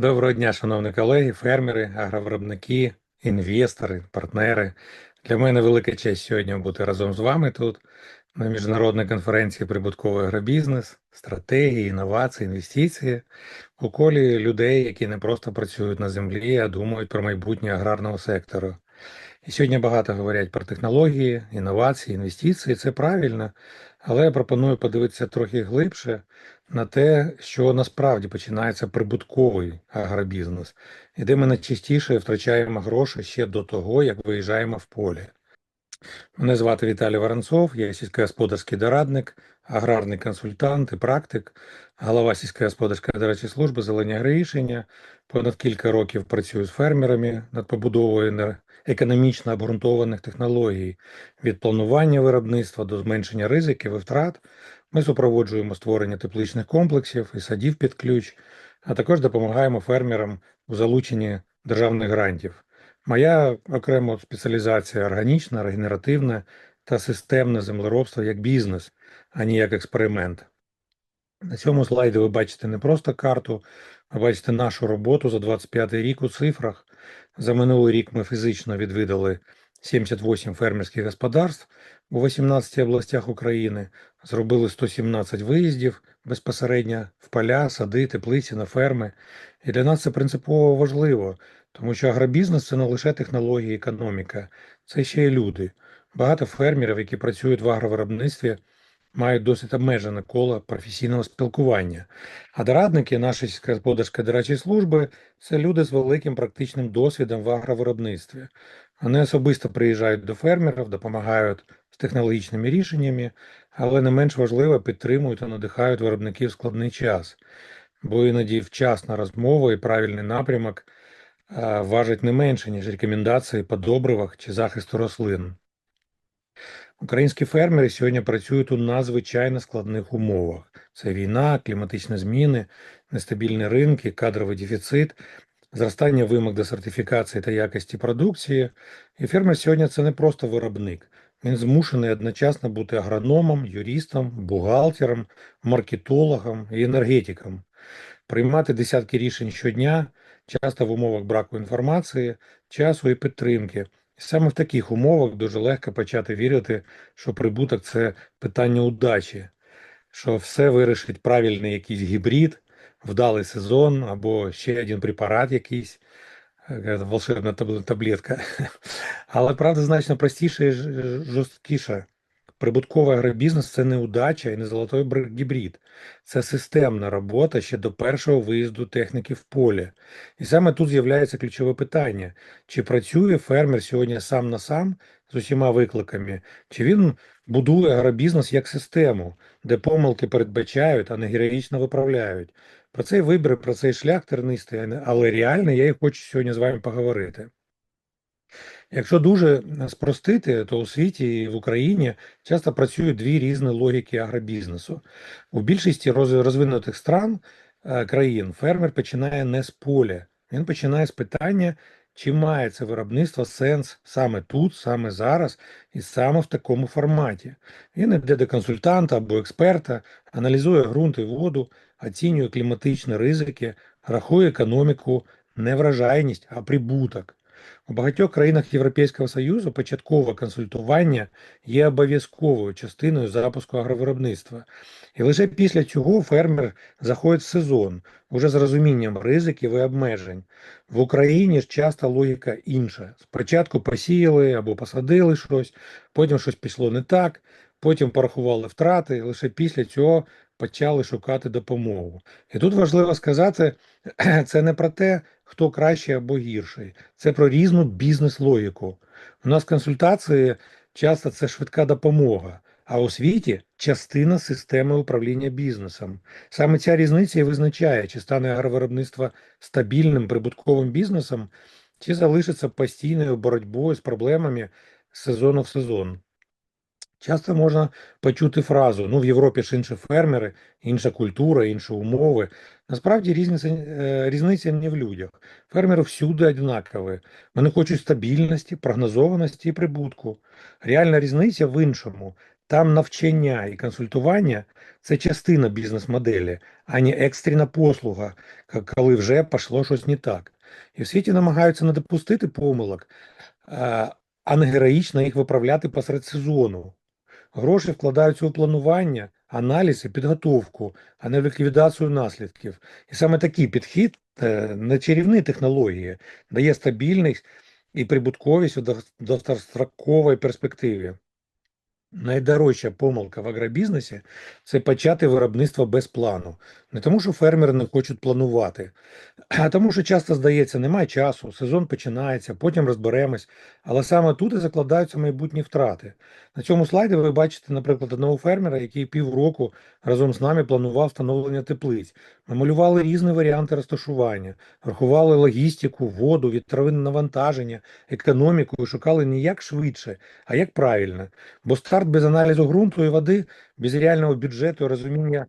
Доброго дня, шановні колеги, фермери, агровиробники, інвестори, партнери. Для мене велика честь сьогодні бути разом з вами тут на міжнародній конференції Прибутковий агробізнес, стратегії, інновації, інвестиції у колі людей, які не просто працюють на землі, а думають про майбутнє аграрного сектору. І сьогодні багато говорять про технології, інновації, інвестиції. Це правильно, але я пропоную подивитися трохи глибше на те, що насправді починається прибутковий агробізнес, і де ми найчастіше втрачаємо гроші ще до того, як виїжджаємо в поле. Мене звати Віталій Воронцов, я сільськогосподарський дорадник, аграрний консультант і практик, голова сільськогосподарської дорадчої служби «Зелені агрорішення». Понад кілька років працюю з фермерами над побудовою економічно обґрунтованих технологій від планування виробництва до зменшення ризиків і втрат. Ми супроводжуємо створення тепличних комплексів і садів під ключ, а також допомагаємо фермерам у залученні державних грантів. Моя окрема спеціалізація органічна, регенеративна та системне землеробство як бізнес, а не як експеримент. На цьому слайді ви бачите не просто карту, ви бачите нашу роботу за 25 рік у цифрах. За минулий рік ми фізично відвідали 78 фермерських господарств у 18 областях України, зробили 117 виїздів безпосередньо в поля, сади, теплиці, на ферми. І для нас це принципово важливо, тому що агробізнес це не лише технології, економіка, це ще й люди. Багато фермерів, які працюють в агровиробництві, мають досить обмежене коло професійного спілкування. А дорадники нашої сільськогосподарської дорадчої служби це люди з великим практичним досвідом в агровиробництві. Вони особисто приїжджають до фермерів, допомагають з технологічними рішеннями, але не менш важливо підтримують та надихають виробників складний час, бо іноді вчасна розмова і правильний напрямок важать не менше, ніж рекомендації по добривах чи захисту рослин. Українські фермери сьогодні працюють у надзвичайно складних умовах: це війна, кліматичні зміни, нестабільні ринки, кадровий дефіцит, зростання вимог до сертифікації та якості продукції. І фермер сьогодні це не просто виробник. Він змушений одночасно бути агрономом, юристом, бухгалтером, маркетологом і енергетиком, приймати десятки рішень щодня, часто в умовах браку інформації, часу і підтримки. І саме в таких умовах дуже легко почати вірити, що прибуток це питання удачі, що все вирішить правильний якийсь гібрид, вдалий сезон або ще один препарат якийсь, е, волшебна таблетка. Але правда значно простіша і жорсткіша. Прибутковий агробізнес це не удача і не золотой гібрид. Це системна робота ще до першого виїзду техніки в полі. І саме тут з'являється ключове питання: чи працює фермер сьогодні сам на сам з усіма викликами, чи він будує агробізнес як систему, де помилки передбачають, а не героїчно виправляють. Про цей вибір, про цей шлях тернистий, але реальний, я і хочу сьогодні з вами поговорити. Якщо дуже спростити, то у світі і в Україні часто працюють дві різні логіки агробізнесу. У більшості розвинутих стран е, країн фермер починає не з поля, він починає з питання, чи має це виробництво сенс саме тут, саме зараз і саме в такому форматі. Він йде до консультанта або експерта, аналізує ґрунт і воду, оцінює кліматичні ризики, рахує економіку, не вражайність, а прибуток. У багатьох країнах Європейського Союзу початкове консультування є обов'язковою частиною запуску агровиробництва. І лише після цього фермер заходить в сезон уже з розумінням ризиків і обмежень. В Україні ж часто логіка інша. Спочатку посіяли або посадили щось, потім щось пішло не так, потім порахували втрати, лише після цього почали шукати допомогу. І тут важливо сказати, це не про те, хто кращий або гірший, це про різну бізнес-логіку. У нас консультації часто це швидка допомога, а у світі частина системи управління бізнесом. Саме ця різниця і визначає, чи стане агровиробництво стабільним прибутковим бізнесом, чи залишиться постійною боротьбою з проблемами сезону в сезон. Часто можна почути фразу: ну в Європі ж інші фермери, інша культура, інші умови. Насправді різниця, е, різниця не в людях. Фермери всюди однакові. Вони хочуть стабільності, прогнозованості і прибутку. Реальна різниця в іншому. Там навчання і консультування це частина бізнес-моделі, а не екстрена послуга, коли вже пішло щось не так. І в світі намагаються не допустити помилок, а а не героїчно їх виправляти посеред сезону. Гроші вкладаються у планування, аналіз і підготовку, а не в ліквідацію наслідків. І саме такий підхід не чарівні технології, дає стабільність і прибутковість у дов- довгостроковій перспективі. Найдорожча помилка в агробізнесі це почати виробництво без плану. Не тому, що фермери не хочуть планувати, а тому, що часто здається, немає часу, сезон починається, потім розберемось. Але саме тут і закладаються майбутні втрати. На цьому слайді ви бачите, наприклад, одного фермера, який півроку разом з нами планував встановлення теплиць. Ми малювали різні варіанти розташування, рахували логістику, воду, вітровинне навантаження, економіку і шукали не як швидше, а як правильно. Бо старт без аналізу ґрунту і води, без реального бюджету і розуміння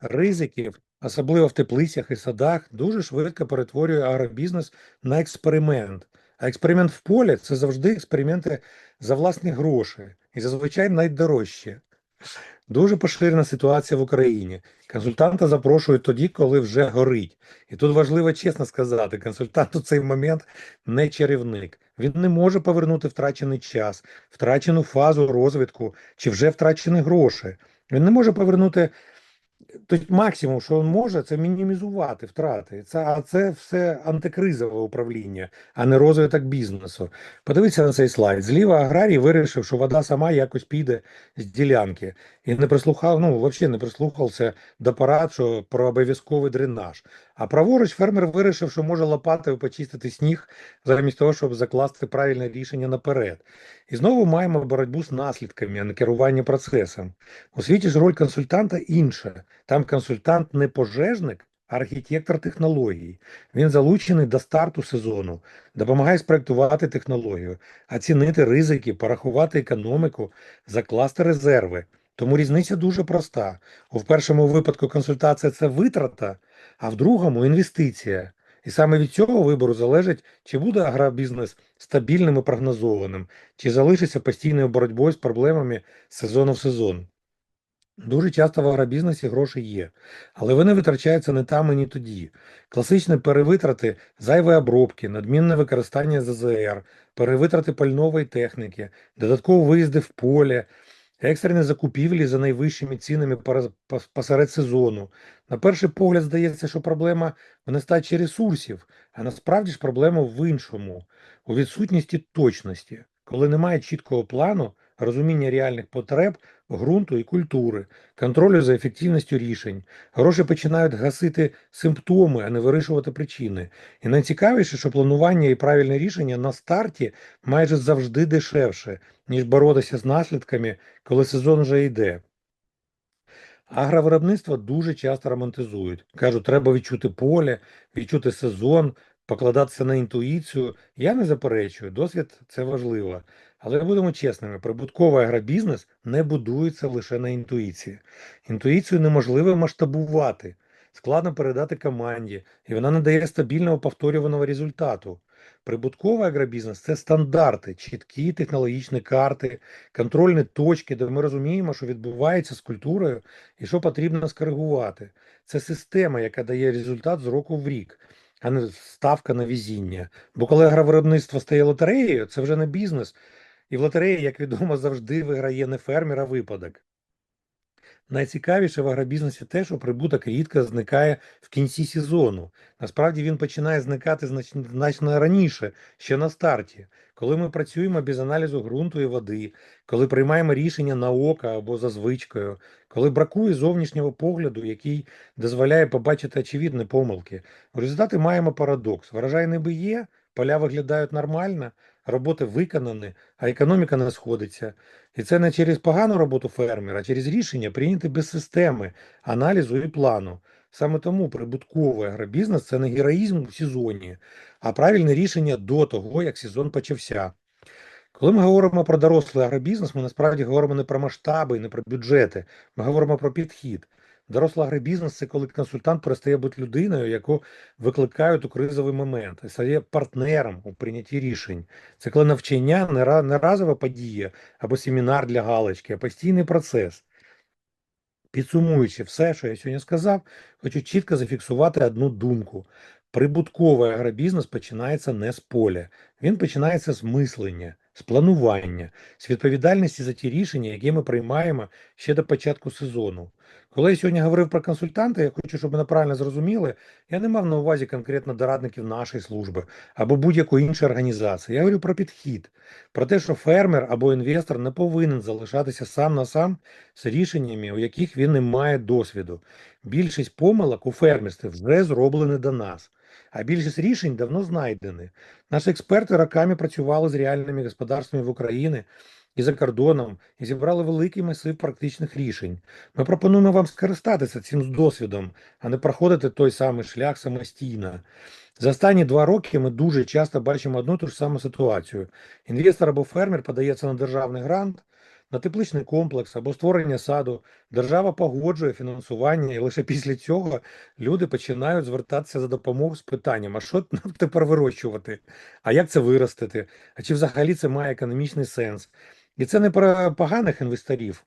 ризиків, особливо в теплицях і садах, дуже швидко перетворює агробізнес на експеримент. А експеримент в полі це завжди експерименти за власні гроші і зазвичай найдорожче. Дуже поширена ситуація в Україні. Консультанта запрошують тоді, коли вже горить. І тут важливо чесно сказати, консультант у цей момент не чарівник. Він не може повернути втрачений час, втрачену фазу розвитку чи вже втрачені гроші. Він не може повернути максимум, що він може, це мінімізувати втрати. Це, а це все антикризове управління, а не розвиток бізнесу. Подивіться на цей слайд. Зліва аграрій вирішив, що вода сама якось піде з ділянки. І не прислухав, ну, взагалі не прислухався до порад, що про обов'язковий дренаж. А праворуч фермер вирішив, що може лопатою почистити сніг, замість того, щоб закласти правильне рішення наперед. І знову маємо боротьбу з наслідками, а не керування процесом. У світі ж роль консультанта інша. Там консультант не пожежник, а архітектор технологій. Він залучений до старту сезону, допомагає спроектувати технологію, оцінити ризики, порахувати економіку, закласти резерви. Тому різниця дуже проста. У першому випадку консультація це витрата, а в другому інвестиція. І саме від цього вибору залежить, чи буде агробізнес стабільним і прогнозованим, чи залишиться постійною боротьбою з проблемами з сезону в сезон. Дуже часто в агробізнесі гроші є, але вони витрачаються не там і не тоді. Класичні перевитрати зайві обробки, надмінне використання ЗЗР, перевитрати пальнової техніки, додаткові виїзди в поле, екстрені закупівлі за найвищими цінами посеред сезону. На перший погляд здається, що проблема в нестачі ресурсів, а насправді ж проблема в іншому, у відсутності точності. Коли немає чіткого плану, розуміння реальних потреб, ґрунту і культури, контролю за ефективністю рішень, гроші починають гасити симптоми, а не вирішувати причини. І найцікавіше, що планування і правильне рішення на старті майже завжди дешевше, ніж боротися з наслідками, коли сезон вже йде. Агровиробництво дуже часто романтизують. Кажуть, треба відчути поле, відчути сезон, покладатися на інтуїцію. Я не заперечую, досвід це важливо. Але будемо чесними, прибутковий агробізнес не будується лише на інтуїції. Інтуїцію неможливо масштабувати, складно передати команді, і вона не дає стабільного повторюваного результату. Прибутковий агробізнес це стандарти, чіткі технологічні карти, контрольні точки, де ми розуміємо, що відбувається з культурою і що потрібно скоригувати. Це система, яка дає результат з року в рік, а не ставка на везіння. Бо коли агровиробництво стає лотереєю, це вже не бізнес. І в лотереї, як відомо, завжди виграє не фермер, а випадок. Найцікавіше в агробізнесі те, що прибуток рідко зникає в кінці сезону. Насправді він починає зникати значно, раніше, ще на старті, коли ми працюємо без аналізу ґрунту і води, коли приймаємо рішення на око або за звичкою, коли бракує зовнішнього погляду, який дозволяє побачити очевидні помилки. В результаті маємо парадокс. Врожай ніби є, поля виглядають нормально, роботи виконані, а економіка не сходиться. І це не через погану роботу фермера, а через рішення прийняті без системи, аналізу і плану. Саме тому прибутковий агробізнес це не героїзм у сезоні, а правильне рішення до того, як сезон почався. Коли ми говоримо про дорослий агробізнес, ми насправді говоримо не про масштаби і не про бюджети, ми говоримо про підхід. Дорослий агробізнес це коли консультант перестає бути людиною, яку викликають у кризовий момент, і стає партнером у прийнятті рішень. Це коли навчання не разова подія або семінар для галочки, а постійний процес. Підсумуючи все, що я сьогодні сказав, хочу чітко зафіксувати одну думку. Прибутковий агробізнес починається не з поля, він починається з мислення, з планування, з відповідальності за ті рішення, які ми приймаємо ще до початку сезону. Коли я сьогодні говорив про консультанти, я хочу, щоб мене правильно зрозуміли, я не мав на увазі конкретно дорадників нашої служби або будь-якої іншої організації. Я говорю про підхід, про те, що фермер або інвестор не повинен залишатися сам на сам з рішеннями, у яких він не має досвіду. Більшість помилок у фермерстві вже зроблені до нас, а більшість рішень давно знайдені. Наші експерти роками працювали з реальними господарствами в Україні і за кордоном і зібрали великий масив практичних рішень. Ми пропонуємо вам скористатися цим досвідом, а не проходити той самий шлях самостійно. За останні два роки ми дуже часто бачимо одну ту ж саму ситуацію. Інвестор або фермер подається на державний грант, на тепличний комплекс або створення саду. Держава погоджує фінансування, і лише після цього люди починають звертатися за допомогою з питанням: а що нам тепер вирощувати? А як це виростити? А чи взагалі це має економічний сенс? І це не про поганих інвесторів.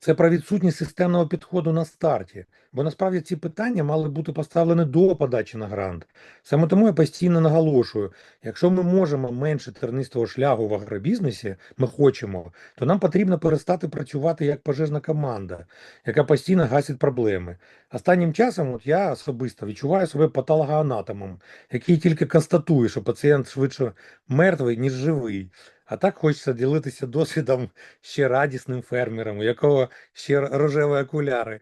Це про відсутність системного підходу на старті, бо насправді ці питання мали бути поставлені до подачі на грант. Саме тому я постійно наголошую: якщо ми можемо менше тернистого шляху в агробізнесі, ми хочемо, то нам потрібно перестати працювати як пожежна команда, яка постійно гасить проблеми. Останнім часом от я особисто відчуваю себе патологоанатомом, який тільки констатує, що пацієнт швидше мертвий, ніж живий. А так хочеться ділитися досвідом ще радісним фермером, у якого ще рожеві окуляри.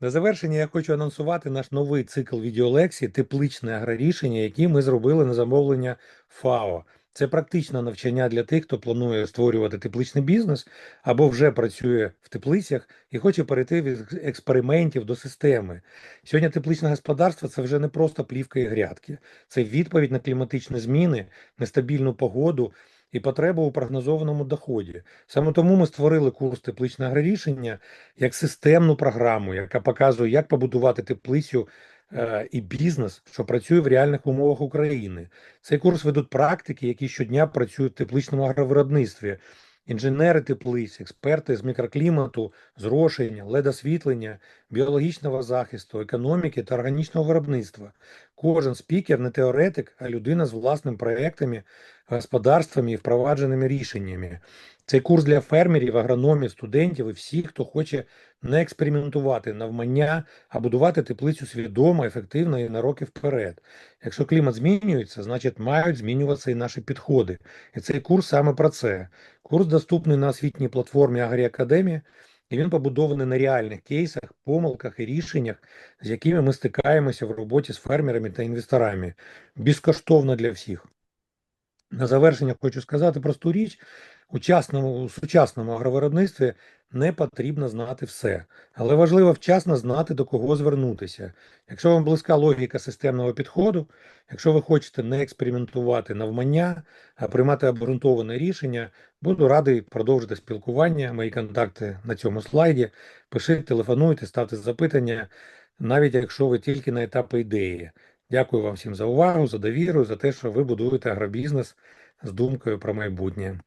На завершення я хочу анонсувати наш новий цикл відеолекцій Тепличне агрорішення, який ми зробили на замовлення ФАО. Це практичне навчання для тих, хто планує створювати тепличний бізнес або вже працює в теплицях і хоче перейти від експериментів до системи. Сьогодні тепличне господарство це вже не просто плівка і грядки, це відповідь на кліматичні зміни, нестабільну погоду і потребу у прогнозованому доході. Саме тому ми створили курс тепличне агрорішення як системну програму, яка показує, як побудувати теплицю е, і бізнес, що працює в реальних умовах України. Цей курс ведуть практики, які щодня працюють в тепличному агровиробництві. Інженери теплиць, експерти з мікроклімату, зрошення, ледосвітлення, біологічного захисту, економіки та органічного виробництва. Кожен спікер не теоретик, а людина з власними проектами, господарствами і впровадженими рішеннями. Цей курс для фермерів, агрономів, студентів і всіх, хто хоче не експериментувати навмання, а будувати теплицю свідомо, ефективно і на роки вперед. Якщо клімат змінюється, значить мають змінюватися і наші підходи. І цей курс саме про це. Курс доступний на освітній платформі Агріакадемія, і він побудований на реальних кейсах, помилках і рішеннях, з якими ми стикаємося в роботі з фермерами та інвесторами. Безкоштовно для всіх. На завершення хочу сказати просту річ: у часному, у сучасному агровиробництві не потрібно знати все, але важливо вчасно знати, до кого звернутися. Якщо вам близька логіка системного підходу, якщо ви хочете не експериментувати навмання, а приймати обґрунтоване рішення, буду радий продовжити спілкування. Мої контакти на цьому слайді. Пишіть, телефонуйте, ставте запитання, навіть якщо ви тільки на етапі ідеї. Дякую вам всім за увагу, за довіру, за те, що ви будуєте агробізнес з думкою про майбутнє.